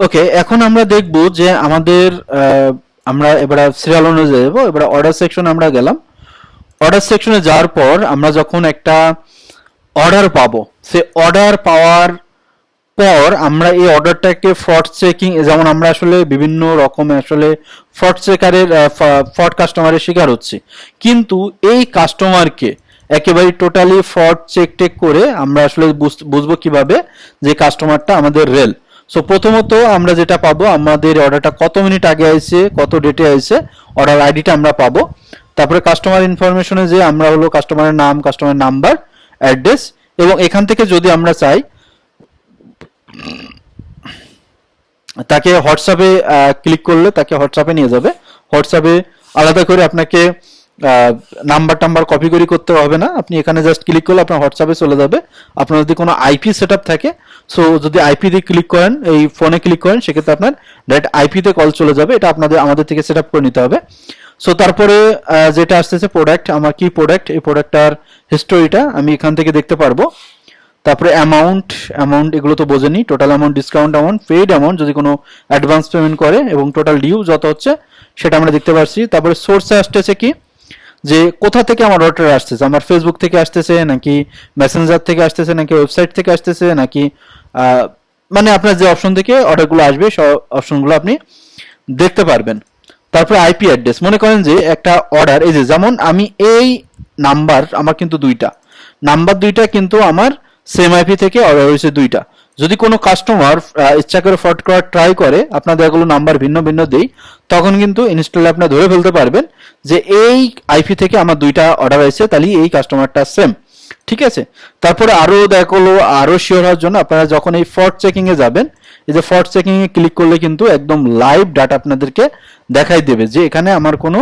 ওকে এখন আমরা দেখব যে আমাদের আমরা এবার সিরিয়াল অনুযায়ী যাব, এবার অর্ডার সেকশন আমরা গেলাম। অর্ডার সেকশনে যাওয়ার পর আমরা যখন একটা অর্ডার পাবো সে অর্ডার পাওয়ার পর আমরা এই অর্ডারটাকে ফ্রড চেকিং যেমন আমরা আসলে বিভিন্ন রকমের আসলে ফ্রড চেকারের ফ্রড কাস্টমারের শিকার হচ্ছে। কিন্তু এই কাস্টমারকে একেবারে টোটালি ফ্রড চেক টেক করে আমরা আসলে বুঝ- বুঝব কীভাবে যে কাস্টমারটা আমাদের রেল সো প্রথমত আমরা যেটা পাবো, আমাদের অর্ডারটা কত মিনিট আগে আইছে, কত ডেটে আইছে অর্ডার আইডিটা আমরা পাবো। তারপরে কাস্টমার ইনফরমেশনে যে আমরা হলো কাস্টমারের নাম কাস্টমার নাম্বার অ্যাড্রেস এবং এখান থেকে যদি আমরা চাই, তাকে হোয়াটসঅ্যাপে ক্লিক করলে তাকে হোয়াটসঅ্যাপে নিয়ে যাবে। হোয়াটসঅ্যাপে আলাদা করে আপনাকে নাম্বার টাম্বার কপি করি করতে হবে না। আপনি এখানে জাস্ট ক্লিক করলে আপনার হোয়াটসঅ্যাপে চলে যাবে। আপনার যদি কোনো আইপি সেট থাকে সো যদি আইপি দিয়ে ক্লিক করেন, এই ফোনে ক্লিক করেন, সেক্ষেত্রে আপনার ডাইরেক্ট আইপিতে কল চলে যাবে। এটা আপনাদের, আমাদের থেকে সেট করে নিতে হবে। সো তারপরে যেটা আসতেছে প্রোডাক্ট আমার কি প্রোডাক্ট এই প্রোডাক্টটার হিস্টোরিটা আমি এখান থেকে দেখতে পারব। তারপরে অ্যামাউন্ট অ্যামাউন্ট এগুলো তো বোঝেনি। Total amount discount amount paid amount যদি কোনো অ্যাডভান্স পেমেন্ট করে এবং টোটাল ডিউ যত হচ্ছে, সেটা আমরা দেখতে পাচ্ছি তারপরে সোর্সে আসতেছে কি? যে কোথা থেকে আমার অর্ডার আসতেছে? আমার ফেসবুক থেকে আসতেছে নাকি মেসেঞ্জার থেকে আসতেছে নাকি ওয়েবসাইট থেকে আসতেছে নাকি মানে আপনার যে অপশন থেকে অর্ডারগুলো আসবে, সব অপশনগুলো আপনি দেখতে পারবেন। তারপরে আইপি অ্যাড্রেস মনে করেন যে একটা অর্ডার এই যে যেমন আমি এই নাম্বার আমার কিন্তু দুইটা। নাম্বার দুইটা কিন্তু আমার সেম আইপি থেকে অর্ডার হয়েছে দুইটা। যদি কোনো কাস্টমার ইচ্ছা করে ফ্রড করার ট্রাই করে আপনাদের এগুলো নাম্বার ভিন্ন ভিন্ন দেই, তখন কিন্তু ইনস্টলে আপনারা ধরে ফেলতে পারবেন যে এই আইপি থেকে আমার দুইটা অর্ডার হয়েছে তাহলে এই কাস্টমারটা সেম ঠিক আছে? তারপরে আরও দেখা হলো আরও শিওর হওয়ার জন্য আপনারা যখন এই ফর্ট চেকিং এ যাবেন, এই যে ফর্ট চেকিং এ ক্লিক করলে কিন্তু একদম লাইভ ডাটা আপনাদেরকে দেখাই দেবে যে এখানে আমার কোনো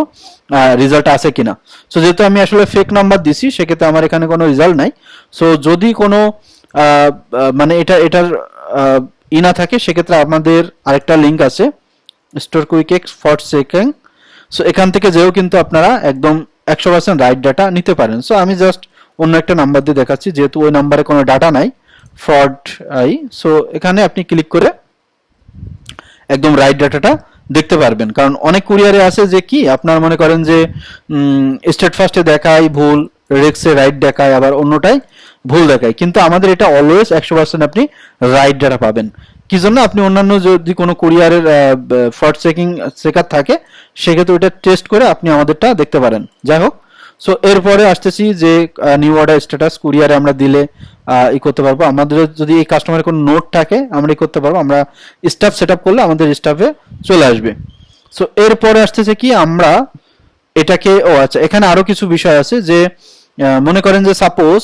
রেজাল্ট আছে কিনা। সো যেহেতু আমি আসলে ফেক নাম্বার দিছি, সেক্ষেত্রে আমার এখানে কোনো রেজাল্ট নাই। সো যদি কোনো মানে এটা, এটার ই না থাকে, সেক্ষেত্রে আমাদের আরেকটা লিঙ্ক আছে store quick fort checking so এখান থেকে যেও কিন্তু আপনারা একদম একশো পার্সেন্ট রাইট ডাটা নিতে পারেন। সো আমি জাস্ট অন্য একটা নাম্বার দিয়ে দেখাচ্ছি, যেহেতু ওই নাম্বারে কোনো ডাটা নাই ফ্রড আই। সো এখানে আপনি ক্লিক করে একদম রাইট ডাটাটা দেখতে পারবেন। কারণ অনেক কুরিয়ারে আছে যে কি, আপনার মনে করেন যে স্টেট ফার্স্টে দেখায়, ভুল রেক্সে রাইট দেখায়, আবার অন্যটাই ভুল দেখায়। কিন্তু আমাদের এটা অলওয়েজ একশো পার্সেন্ট আপনি রাইট ডাটা পাবেন। কি জন্য? আপনি অন্যান্য যদি কোনো কুরিয়ারের ফ্রড চেকিং চেকার থাকে, সেক্ষেত্রে ওটা টেস্ট করে আপনি আমাদেরটা দেখতে পারেন। যাই হোক সো এরপরে আসতেছি যে নিউ অর্ডার স্ট্যাটাস কুরিয়ারে আমরা দিলে ই করতে পারব। আমাদের যদি এই কাস্টমারের কোনো নোট থাকে, আমরা ই করতে পারব। আমরা স্টাফ সেট করলে আমাদের স্টাফে চলে আসবে। সো এরপরে আসতেছে কি? আমরা এটাকে, ও আচ্ছা এখানে আরও কিছু বিষয় আছে যে মনে করেন যে সাপোজ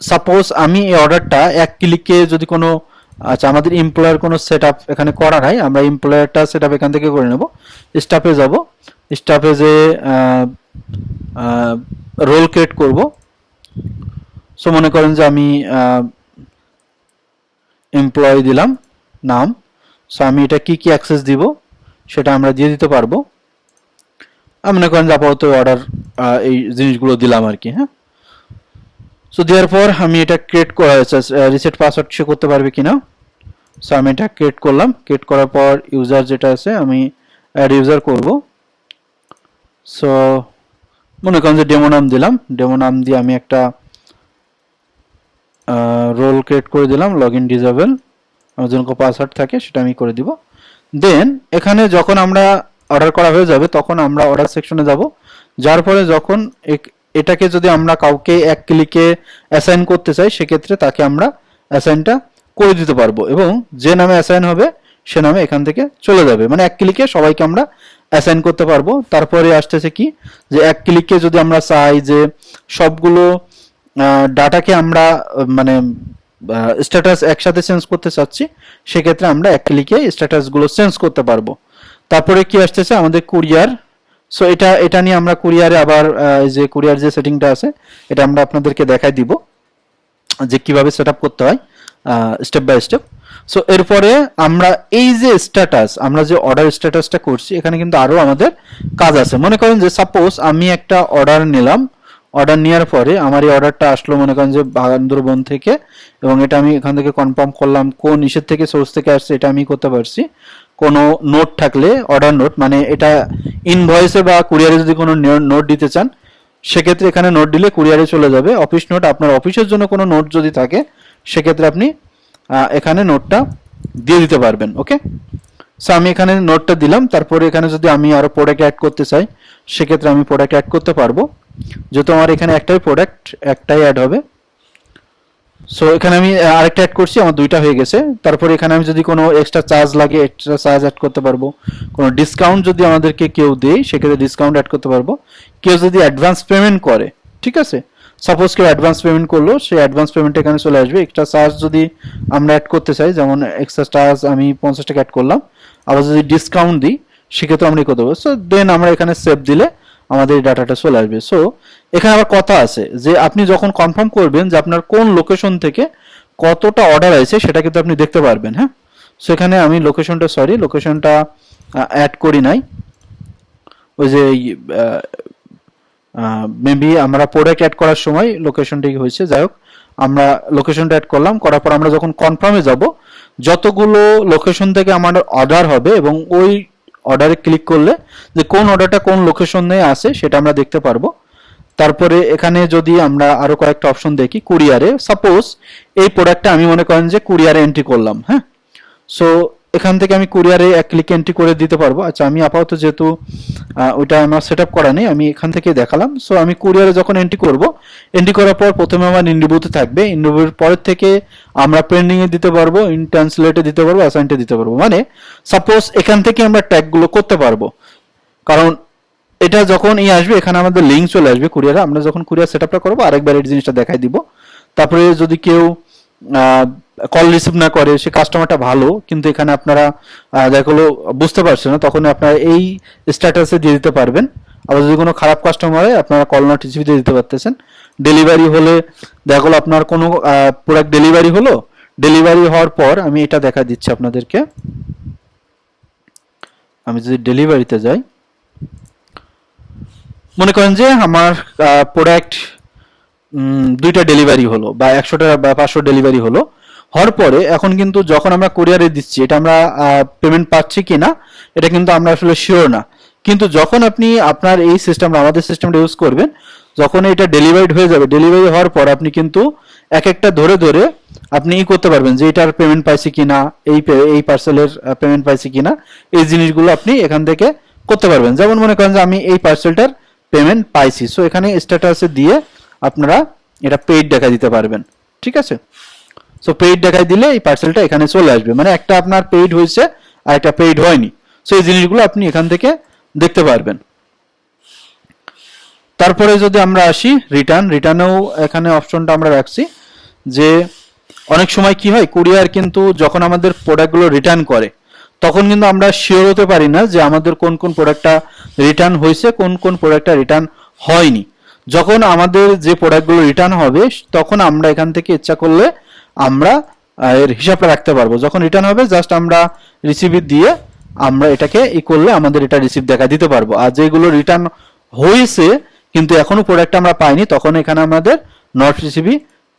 সাপোজ আমি এই অর্ডারটা এক ক্লিকে যদি কোনো আচ্ছা আমাদের এমপ্লয়ার কোনো সেট আপ এখানে করা নাই, আমরা এমপ্লয়ারটা সেট আপ এখান থেকে করে নেব। স্টাফে যাব স্টাফে যে রোল ক্রিয়েট করব। সো মনে করেন যে আমি এমপ্লয় দিলাম, নাম। সো আমি এটা কি কি অ্যাক্সেস দিব, সেটা আমরা দিয়ে দিতে পারব। আমি মনে করেন যে আপাতত অর্ডার এই জিনিসগুলো দিলাম আর কি হ্যাঁ। সো দেওয়ার পর আমি এটা ক্রিয়েট করা রিসেট পাসওয়ার্ড সে করতে পারবে কিনা? সো আমি এটা ক্রিয়েট করলাম। ক্রিয়েট করার পর ইউজার যেটা আছে, আমি অ্যাড ইউজার করব। সো মনে করেন যে ডেমো নাম দিলাম। ডেমো নাম দিয়ে আমি একটা রোল ক্রিয়েট করে দিলাম লগ ইন ডিজেবল আমার জন্য পাসওয়ার্ড থাকে, সেটা আমি করে দিব। দেন এখানে যখন আমরা অর্ডার করা হয়ে যাবে, তখন আমরা অর্ডার সেকশনে যাব। যার পরে যখন এটাকে যদি আমরা কাউকে এক ক্লিকে অ্যাসাইন করতে চাই, সেক্ষেত্রে তাকে আমরা অ্যাসাইনটা করে দিতে পারব এবং যে নামে অ্যাসাইন হবে, সে নামে এখান থেকে চলে যাবে। মানে এক ক্লিকে সবাইকে আমরা অ্যাসাইন করতে পারব। তারপরে আসতেছে কি? যে এক ক্লিকে যদি আমরা চাই যে সবগুলো ডাটাকে আমরা মানে স্ট্যাটাস একসাথে চেঞ্জ করতে চাচ্ছি, সেক্ষেত্রে আমরা এক ক্লিকে স্ট্যাটাসগুলো চেঞ্জ করতে পারব। তারপরে কি আসতেছে? আমাদের কুরিয়ার সো এটা এটা নিয়ে আমরা কুরিয়ারে আবার যে কুরিয়ার যে সেটিংটা আছে, এটা আমরা আপনাদেরকে দেখাই দিব যে কীভাবে সেট করতে হয় স্টেপ বাই স্টেপ সো এরপরে আমরা এই যে স্ট্যাটাস আমরা যে অর্ডার স্ট্যাটাসটা করছি, এখানে কিন্তু আরও আমাদের কাজ আছে। মনে করেন যে সাপোজ আমি একটা অর্ডার নিলাম অর্ডার নেওয়ার পরে আমার এই অর্ডারটা আসলো, মনে করেন যে বান্দরবন থেকে, এবং এটা আমি এখান থেকে কনফার্ম করলাম, কোন ইসের থেকে সোর্স থেকে আসছে, এটা আমি করতে পারছি। কোনো নোট থাকলে অর্ডার নোট মানে এটা ইনভয়েসে বা কুরিয়ারে যদি কোনো নোট দিতে চান, সেক্ষেত্রে এখানে নোট দিলে কুরিয়ারে চলে যাবে। অফিস নোট আপনার অফিসের জন্য কোনো নোট যদি থাকে, সেক্ষেত্রে আপনি এখানে নোটটা দিয়ে দিতে পারবেন ওকে সো আমি এখানে নোটটা দিলাম। তারপরে এখানে যদি আমি আরও প্রোডাক্ট অ্যাড করতে চাই, সেক্ষেত্রে আমি প্রোডাক্ট অ্যাড করতে পারব। যেহেতু আমার এখানে একটাই প্রোডাক্ট একটাই অ্যাড হবে। সো এখানে আমি আরেকটা অ্যাড করছি, আমার দুইটা হয়ে গেছে। তারপরে এখানে আমি যদি কোনো এক্সট্রা চার্জ লাগে এক্সট্রা চার্জ অ্যাড করতে পারব। কোনো ডিসকাউন্ট যদি আমাদেরকে কেউ দেয়, সেক্ষেত্রে ডিসকাউন্ট অ্যাড করতে পারব। কেউ যদি অ্যাডভান্স পেমেন্ট করে, ঠিক আছে? সাপোজ কেউ অ্যাডভান্স পেমেন্ট করল, সেই অ্যাডভান্স পেমেন্ট এখানে চলে আসবে। এক্সট্রা চার্জ যদি আমরা অ্যাড করতে চাই, যেমন এক্সট্রা চার্জ আমি পঞ্চাশ টাকা অ্যাড করলাম। আবার যদি ডিসকাউন্ট দিই, সেক্ষেত্রে আমরা করতে পারব? সো দেন আমরা এখানে সেভ দিলে আমাদের ডাটাটা চলে আসবে। সো এখানে আবার কথা আছে যে আপনি যখন কনফার্ম করবেন যে আপনার কোন লোকেশন থেকে কতটা অর্ডার আছে সেটা কিন্তু আপনি দেখতে পারবেন হ্যাঁ? সো এখানে আমি লোকেশনটা সরি লোকেশনটা অ্যাড করি নাই। ওই যে মেবি আমরা প্রোডাক্ট অ্যাড করার সময় লোকেশনটা হয়েছে? যাই হোক, আমরা লোকেশনটা অ্যাড করলাম, করার পর আমরা যখন কনফার্মে যাব, যতগুলো লোকেশন থেকে আমার অর্ডার হবে এবং ওই অর্ডারে ক্লিক করলে যে কোন অর্ডারটা কোন লোকেশনে আছে সেটা আমরা দেখতে পারব। তারপরে এখানে যদি আমরা আরও কয়েকটা অপশন দেখি কুরিয়ারে সাপোজ এই প্রোডাক্টটা আমি মনে করেন যে কুরিয়ারে এন্ট্রি করলাম হ্যাঁ? সো এখান থেকে আমি কুরিয়ারে এক ক্লিক এন্ট্রি করে দিতে পারব। আচ্ছা আমি আপাতত যেহেতু ওইটা আমার সেট আপ করা নেই, আমি এখান থেকে দেখালাম। সো আমি কুরিয়ারে যখন এন্ট্রি করব এন্ট্রি করার পর প্রথমে আমার ইন্ডিবুতে থাকবে। ইন্ডিবুর পরের থেকে আমরা পেন্ডিংয়ে দিতে পারব ইন ট্রান্সলেটে দিতে পারব অ্যাসাইনটে দিতে পারব। মানে সাপোজ এখান থেকে আমরা ট্যাগগুলো করতে পারব। কারণ, এটা যখন এই আসবে, এখানে আমাদের লিঙ্ক চলে আসবে কুরিয়ারে। আমরা যখন কুরিয়ার সেট আপটা করব, আরেকবার এই জিনিসটা দেখাই দিব। তারপরে যদি কেউ কল রিসিভ না করে সে কাস্টমারটা ভালো কিন্তু এখানে আপনারা আহ, দেখা হলো বুঝতে পারছেন না তখন আপনারা এই স্ট্যাটাসে দিয়ে দিতে পারবেন। আবার যদি কোনো খারাপ কাস্টমার হয় আপনারা কল নট রিসিভ দিয়ে দিতে পারতেছেন। ডেলিভারি হলে দেখা হলো আপনার কোনো প্রোডাক্ট ডেলিভারি হলো ডেলিভারি হওয়ার পর আমি এটা দেখা দিচ্ছি আপনাদেরকে। আমি যদি ডেলিভারিতে যাই মনে করেন যে আমার প্রোডাক্ট দুইটা ডেলিভারি হলো বা একশো টাকা বা পাঁচশো ডেলিভারি হলো হওয়ার পরে এখন কিন্তু যখন আমরা কুরিয়ারে দিচ্ছি, এটা আমরা পেমেন্ট পাচ্ছি কি না এটা কিন্তু আমরা আসলে শিওর না। কিন্তু যখন আপনি আপনার এই সিস্টেমটা আমাদের সিস্টেমটা ইউজ করবেন, যখন এটা ডেলিভারিড হয়ে যাবে ডেলিভারি হওয়ার পর আপনি কিন্তু এক একটা ধরে ধরে আপনি ই করতে পারবেন যে এটার পেমেন্ট পাইছি কিনা, এই এই পার্সেলের পেমেন্ট পাইছি কিনা, এই জিনিসগুলো আপনি এখান থেকে করতে পারবেন। যেমন মনে করেন যে আমি এই পার্সেলটার পেমেন্ট পাইছি। সো এখানে স্ট্যাটাসে দিয়ে আপনারা এটা পেইড দেখা দিতে পারবেন। ঠিক আছে? সো পেইড দেখাই দিলে এই পার্সেলটা এখানে চলে আসবে। মানে একটা আপনার পেইড হয়েছে আর একটা পেইড হয়নি। সো এই জিনিসগুলো আপনি এখান থেকে দেখতে পারবেন। তারপরে যদি আমরা আসি রিটার্ন রিটার্নেও এখানে অপশনটা আমরা রাখছি যে অনেক সময় কি হয় কুরিয়ার কিন্তু যখন আমাদের প্রোডাক্টগুলো রিটার্ন করে, তখন কিন্তু আমরা শিওর হতে পারি না যে আমাদের কোন কোন প্রোডাক্টটা রিটার্ন হয়েছে, কোন কোন প্রোডাক্টটা রিটার্ন হয়নি। যখন আমাদের যে প্রোডাক্টগুলো রিটার্ন হবে, তখন আমরা এখান থেকে ইচ্ছা করলে আমরা এর হিসাবটা রাখতে পারব। যখন রিটার্ন হবে জাস্ট আমরা রিসিভ দিয়ে আমরা এটাকে ই করলে আমাদের এটা রিসিভ দেখা দিতে পারব। আর যেগুলো রিটার্ন হয়েছে, কিন্তু এখনও প্রোডাক্ট আমরা পাইনি, তখন এখানে আমাদের নট রিসিভি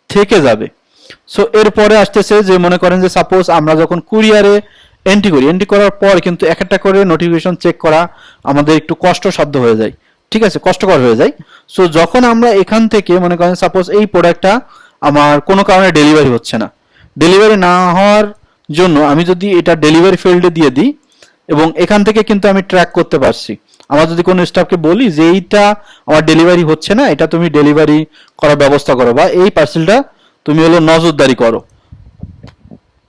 থেকে যাবে। সো এরপরে আসতেছে যে মনে করেন যে সাপোজ আমরা যখন কুরিয়ারে এন্ট্রি করি এন্ট্রি করার পর কিন্তু এক একটা করে নোটিফিকেশন চেক করা আমাদের একটু কষ্টসাধ্য হয়ে যায়। ঠিক আছে? কষ্টকর হয়ে যায়। সো যখন আমরা এখান থেকে মনে করেন সাপোজ এই প্রোডাক্টটা আমার কোনো কারণে ডেলিভারি হচ্ছে না। ডেলিভারি না হওয়ার জন্য আমি যদি এটা ডেলিভারি ফিল্ডে দিয়ে দিই এবং এখান থেকে কিন্তু আমি ট্র্যাক করতে পারছি। আমার যদি কোনো স্টাফকে বলি যে এইটা আমার ডেলিভারি হচ্ছে না, এটা তুমি ডেলিভারি করার ব্যবস্থা করো বা এই পার্সেলটা তুমি হলো নজরদারি করো।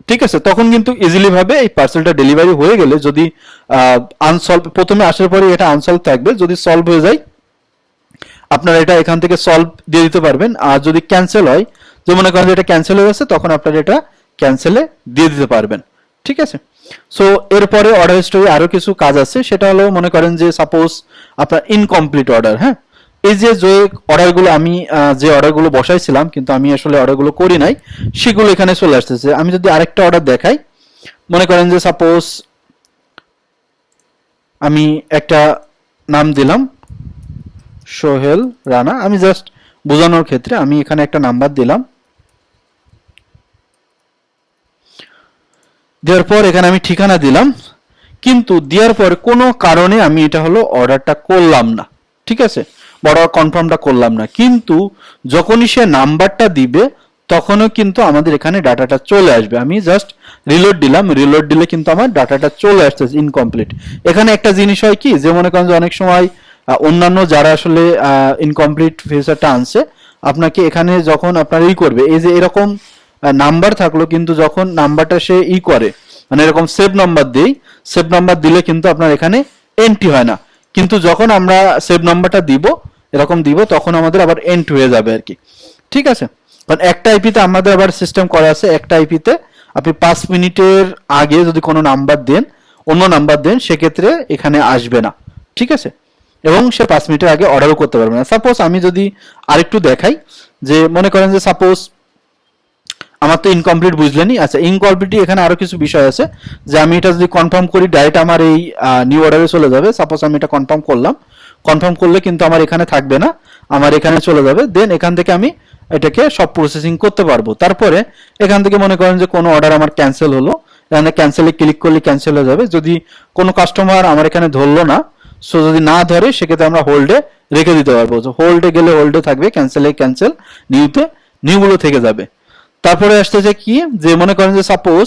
ঠিক আছে? তখন কিন্তু ইজিলি ভাবে এই পার্সেলটা ডেলিভারি হয়ে গেলে যদি আনসলভ প্রথমে আসার পরে এটা আনসলভ থাকবে। যদি সলভ হয়ে যায় আপনারা এটা এখান থেকে সলভ দিয়ে দিতে পারবেন। আর যদি ক্যান্সেল হয়, যে মনে করেন এটা ক্যান্সেল হয়ে গেছে, তখন আপনারা এটা ক্যান্সেলে দিয়ে দিতে পারবেন। ঠিক আছে? সো এরপরে অর্ডার হিস্টোরি আরও কিছু কাজ আছে। সেটা হলো মনে করেন যে সাপোজ আপনার ইনকমপ্লিট অর্ডার হ্যাঁ? এই যে যে অর্ডারগুলো আমি যে অর্ডারগুলো বসাইছিলাম, কিন্তু আমি আসলে অর্ডারগুলো করি নাই, সেগুলো এখানে চলে আসতেছে। আমি যদি আরেকটা অর্ডার দেখাই, মনে করেন যে সাপোজ আমি একটা নাম দিলাম সোহেল রানা, আমি জাস্ট বোঝানোর ক্ষেত্রে আমি এখানে একটা নাম্বার দিলাম। দেওয়ার পর এখানে আমি ঠিকানা দিলাম। কিন্তু দেওয়ার পর কোনো কারণে আমি এটা হলো অর্ডারটা করলাম না। ঠিক আছে? বড় কনফার্মটা করলাম না। কিন্তু যখনই সে নাম্বারটা দিবে, তখনও কিন্তু আমাদের এখানে ডাটাটা চলে আসবে। আমি জাস্ট রিলোড দিলাম। রিলোড দিলে কিন্তু আমার ডাটাটা চলে আসতেছে ইনকমপ্লিট এখানে একটা জিনিস হয় কি? যে মনে করেন যে অনেক সময় অন্যান্য যারা আসলে ইনকমপ্লিট ফিচারটা আনছে, আপনাকে এখানে যখন আপনার ই করবে, এই যে এরকম নাম্বার থাকল কিন্তু যখন নাম্বারটা সে ই করে মানে এরকম সেভ নাম্বার দেই সেভ নাম্বার দিলে কিন্তু আপনার এখানে এন্ট্রি হয় না। কিন্তু যখন আমরা সেভ নাম্বারটা দিব, এরকম দিব, তখন আমাদের আবার এন্ট্রি হয়ে যাবে আর কি। ঠিক আছে? কারণ একটা আইপিতে আমাদের আবার সিস্টেম করা আছে, একটা আইপিতে আপনি পাঁচ মিনিটের আগে যদি কোনো নাম্বার দেন, অন্য নাম্বার দেন, সেক্ষেত্রে এখানে আসবে না। ঠিক আছে? এবং সে পাঁচ মিনিটের আগে অর্ডারও করতে পারবে না। সাপোজ আমি যদি আরেকটু দেখাই যে, মনে করেন যে সাপোজ আমার তো ইনকমপ্লিট বুঝলেনই আচ্ছা ইনকমপ্লিট এখানে আরও কিছু বিষয় আছে। যে আমি এটা যদি কনফার্ম করি ডাইরেক্ট আমার এই নিউ অর্ডারে চলে যাবে। সাপোজ আমি এটা কনফার্ম করলাম। কনফার্ম করলে কিন্তু আমার এখানে থাকবে না। আমার এখানে চলে যাবে। দেন এখান থেকে আমি এটাকে সব প্রসেসিং করতে পারব। তারপরে এখান থেকে মনে করেন যে কোনো অর্ডার আমার ক্যান্সেল হলো। এখানে ক্যান্সেলে ক্লিক করলে ক্যান্সেল হয়ে যাবে। যদি কোনো কাস্টমার আমার এখানে ধরলো না সো যদি না ধরে, সেক্ষেত্রে আমরা হোল্ডে রেখে দিতে পারব। হোল্ডে গেলে হোল্ডে থাকবে ক্যান্সেলে ক্যান্সেল নিউতে নিউগুলো থেকে যাবে। তারপরে আসতেছে কি? যে মনে করেন যে সাপোজ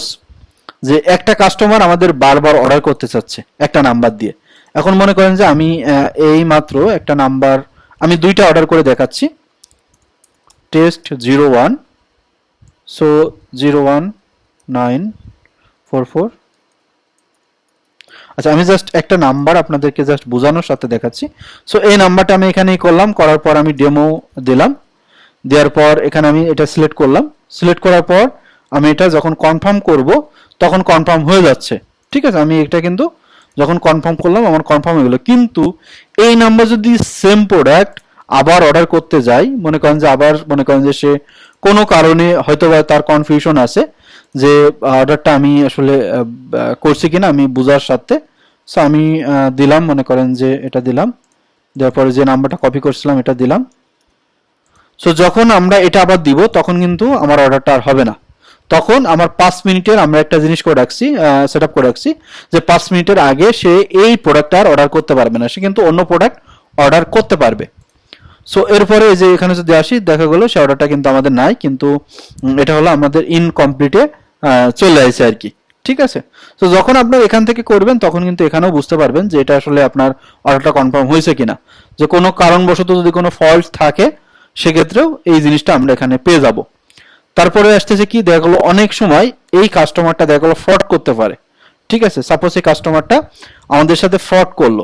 যে একটা কাস্টমার আমাদের বারবার অর্ডার করতে চাচ্ছে, একটা নাম্বার দিয়ে। এখন মনে করেন যে আমি এই মাত্র একটা নাম্বার আমি দুইটা অর্ডার করে দেখাচ্ছি। Test zero one so zero one nine four four আচ্ছা আমি জাস্ট একটা নাম্বার আপনাদেরকে জাস্ট বোঝানোর সাথে দেখাচ্ছি। সো এই নাম্বারটা আমি এখানেই করলাম, করার পর আমি ডেমো দিলাম। দেওয়ার পর এখানে আমি এটা সিলেক্ট করলাম। সিলেক্ট করার পর আমি এটা যখন কনফার্ম করব, তখন কনফার্ম হয়ে যাচ্ছে। ঠিক আছে? আমি এটা কিন্তু যখন কনফার্ম করলাম, আমার কনফার্ম হয়ে গেলো। কিন্তু এই নাম্বার যদি সেম প্রোডাক্ট আবার অর্ডার করতে যাই, মনে করেন যে আবার, মনে করেন যে সে কোনো কারণে হয়তো বা তার কনফিউশন আছে যে অর্ডারটা আমি আসলে করছি কিনা আমি বোঝার সাথে। সো আমি দিলাম, মনে করেন যে এটা দিলাম। দেওয়ার পরে যে নাম্বারটা কপি করছিলাম, এটা দিলাম। সো যখন আমরা এটা আবার দিব, তখন কিন্তু আমার অর্ডারটা আর হবে না। তখন আমার পাঁচ মিনিটের আমরা একটা জিনিস করে রাখছি সেট আপ করে রাখছি যে পাঁচ মিনিটের আগে সে এই প্রোডাক্টটা আর অর্ডার করতে পারবে না। সে কিন্তু অন্য প্রোডাক্ট অর্ডার করতে পারবে। সো এরপরে যে এখানে যদি আসি, দেখা গেলো সে অর্ডারটা কিন্তু আমাদের নাই। কিন্তু এটা হলো আমাদের ইনকমপ্লিটে চলে আসছে আর কি। ঠিক আছে? তো যখন আপনি এখান থেকে করবেন, তখন কিন্তু এখানেও বুঝতে পারবেন যে এটা আসলে আপনার অর্ডারটা কনফার্ম হয়েছে কিনা। যে কোনো কারণবশত যদি কোনো ফল্ট থাকে, সেক্ষেত্রেও এই জিনিসটা আমরা এখানে পেয়ে যাব। তারপরে আসতেছে কি, দেখা গেলো অনেক সময় এই কাস্টমারটা দেখা গেলো ফ্রড করতে পারে। ঠিক আছে? সাপোজ এই কাস্টমারটা আমাদের সাথে ফ্রড করল।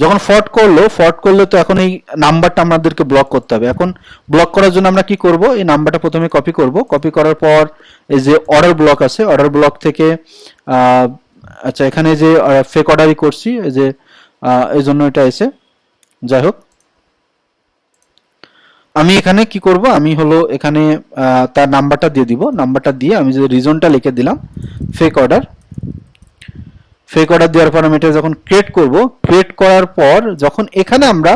যখন ফ্রড করল ফ্রড করলে তো এখন এই নাম্বারটা আমাদেরকে ব্লক করতে হবে। এখন ব্লক করার জন্য আমরা কি করব? এই নাম্বারটা প্রথমে কপি করব। কপি করার পর এই যে অর্ডার ব্লক আছে অর্ডার ব্লক থেকে আচ্ছা এখানে যে ফেক অর্ডারই করছি, এই যে এই জন্য এটা এসে, যাই হোক। আমি এখানে কি করব? আমি হলো এখানে তার নাম্বারটা দিয়ে দিব। নাম্বারটা দিয়ে আমি যে রিজনটা লিখে দিলাম ফেক অর্ডার ফেক অর্ডার দেওয়ার পর আমি এটা যখন ক্রিয়েট করব ক্রিয়েট করার পর যখন এখানে আমরা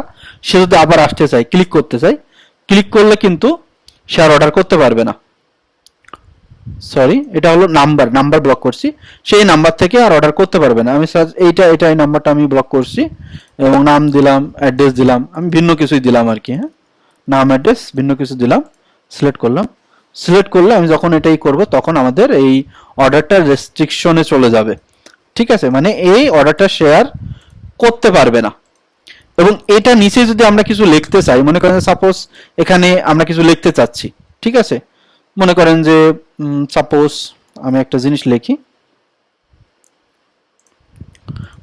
সে যদি আবার আসতে চাই ক্লিক করতে চাই ক্লিক করলে কিন্তু সে আর অর্ডার করতে পারবে না। সরি এটা হলো নাম্বার নাম্বার ব্লক করছি। সেই নাম্বার থেকে আর অর্ডার করতে পারবে না। আমি সার্চ এইটা এটা এই নাম্বারটা আমি ব্লক করছি এবং নাম দিলাম অ্যাড্রেস দিলাম। আমি ভিন্ন কিছুই দিলাম আর কি হ্যাঁ? নাম অ্যাড্রেস ভিন্ন কিছু দিলাম সিলেক্ট করলাম। সিলেক্ট করলে আমি যখন এটাই করব, তখন আমাদের এই অর্ডারটা রেস্ট্রিকশনে চলে যাবে। ঠিক আছে? মানে এই অর্ডারটা শেয়ার করতে পারবে না। এবং এটা নিচে যদি আমরা কিছু লিখতে চাই, মনে করেন সাপোজ এখানে আমরা কিছু লিখতে চাচ্ছি, ঠিক আছে? মনে করেন যে সাপোজ আমি একটা জিনিস লিখি।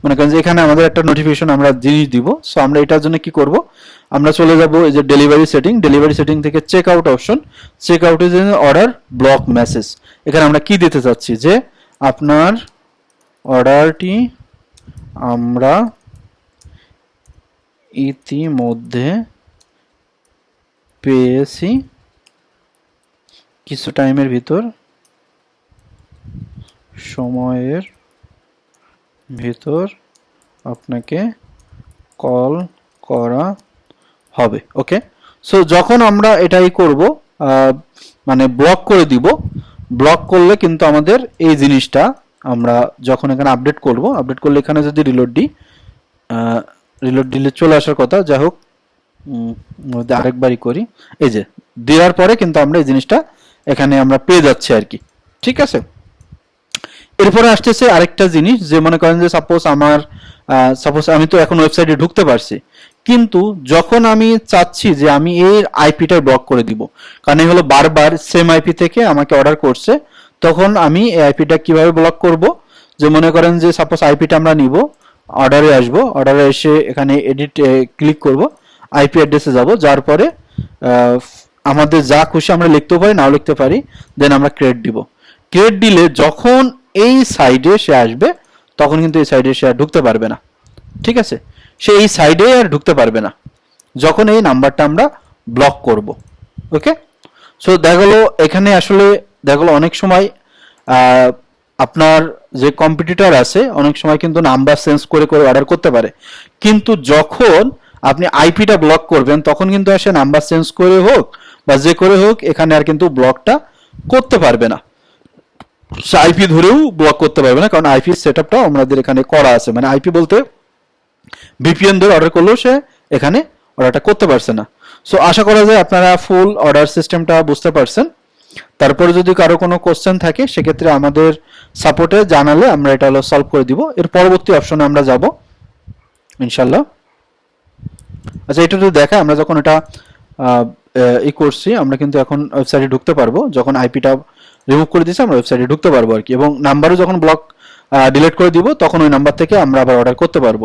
মনে করেন যে এখানে আমাদের একটা নোটিফিকেশন আমরা জিনিস দিব। সো আমরা এটার জন্য কি করব? আমরা চলে যাব এই যে ডেলিভারি সেটিং ডেলিভারি সেটিং থেকে checkout option checkout is order block message এখানে আমরা কি দিতে চাচ্ছি? যে আপনার অর্ডারটি আমরা ইতিমধ্যে পেয়েছি। কিছু টাইমের ভিতর, সময়ের ভিতর আপনাকে কল করা হবে, ওকে? সো, যখন আমরা এটাই করব মানে ব্লক করে দিব ব্লক করলে কিন্তু আমাদের এই জিনিসটা আমরা যখন এখানে আপডেট করব আপডেট করলে এখানে যদি রিলোড দিই রিলোড দিলে চলে আসার কথা, যাই হোক আরেকবারই করি। এই যে, দেওয়ার পরে কিন্তু আমরা এই জিনিসটা এখানে আমরা পেয়ে যাচ্ছি আর কি। ঠিক আছে? এরপরে আসতেছে আরেকটা জিনিস, যে মনে করেন যে সাপোজ আমার সাপোজ আমি তো এখন ওয়েবসাইটে ঢুকতে পারছি, কিন্তু যখন আমি চাচ্ছি যে আমি এই আইপিটা ব্লক করে দিব, কারণ এই হলো বারবার সেম আইপি থেকে আমাকে অর্ডার করছে তখন আমি এই আইপিটা কীভাবে ব্লক করব? যে মনে করেন যে সাপোজ আইপিটা আমরা নিব অর্ডারে আসব অর্ডারে এসে এখানে এডিট ক্লিক করব আইপি অ্যাড্রেসে যাব, যার পরে আমাদের যা খুশি আমরা লিখতেও পারি, নাও লিখতে পারি দেন আমরা ক্রেড দিব। ক্রেড দিলে যখন এই সাইডে সে আসবে, তখন কিন্তু এই সাইডে সে আর ঢুকতে পারবে না। ঠিক আছে? সে এই সাইডে আর ঢুকতে পারবে না। যখন এই নাম্বারটা আমরা ব্লক করব। ওকে সো দেখা গেলো, এখানে আসলে দেখা, অনেক সময় আপনার যে কম্পিটিটর আছে, অনেক সময় কিন্তু নাম্বার চেঞ্জ করে করে অর্ডার করতে পারে। কিন্তু যখন আপনি আইপিটা ব্লক করবেন, তখন কিন্তু আসে নাম্বার চেঞ্জ করে হোক বা যে করে হোক, এখানে আর কিন্তু ব্লকটা করতে পারবে না। সে আইপি ধরেও ব্লক করতে পারবে না, কারণ আইপি সেটআপটা আমাদের এখানে করা আছে। মানে আইপি বলতে ভিপিএন ধরে অর্ডার করলেও সে এখানে অর্ডারটা করতে পারছে না। সো আশা করা যায় আপনারা ফুল অর্ডার সিস্টেমটা বুঝতে পারছেন। তারপরে যদি কারও কোনো কোশ্চেন থাকে, সেক্ষেত্রে আমাদের সাপোর্টে জানালে আমরা এটা হলো সলভ করে দিব। এর পরবর্তী অপশনে আমরা যাব। ইনশাল্লাহ আচ্ছা এটা যদি দেখা, আমরা যখন এটা ই করছি, আমরা কিন্তু এখন ওয়েবসাইটে ঢুকতে পারব। যখন আইপিটা রিমুভ করে দিয়েছি, আমরা ওয়েবসাইটে ঢুকতে পারব আর কি। এবং নাম্বারও যখন ব্লক ডিলিট করে দিব, তখন ওই নাম্বার থেকে আমরা আবার অর্ডার করতে পারব।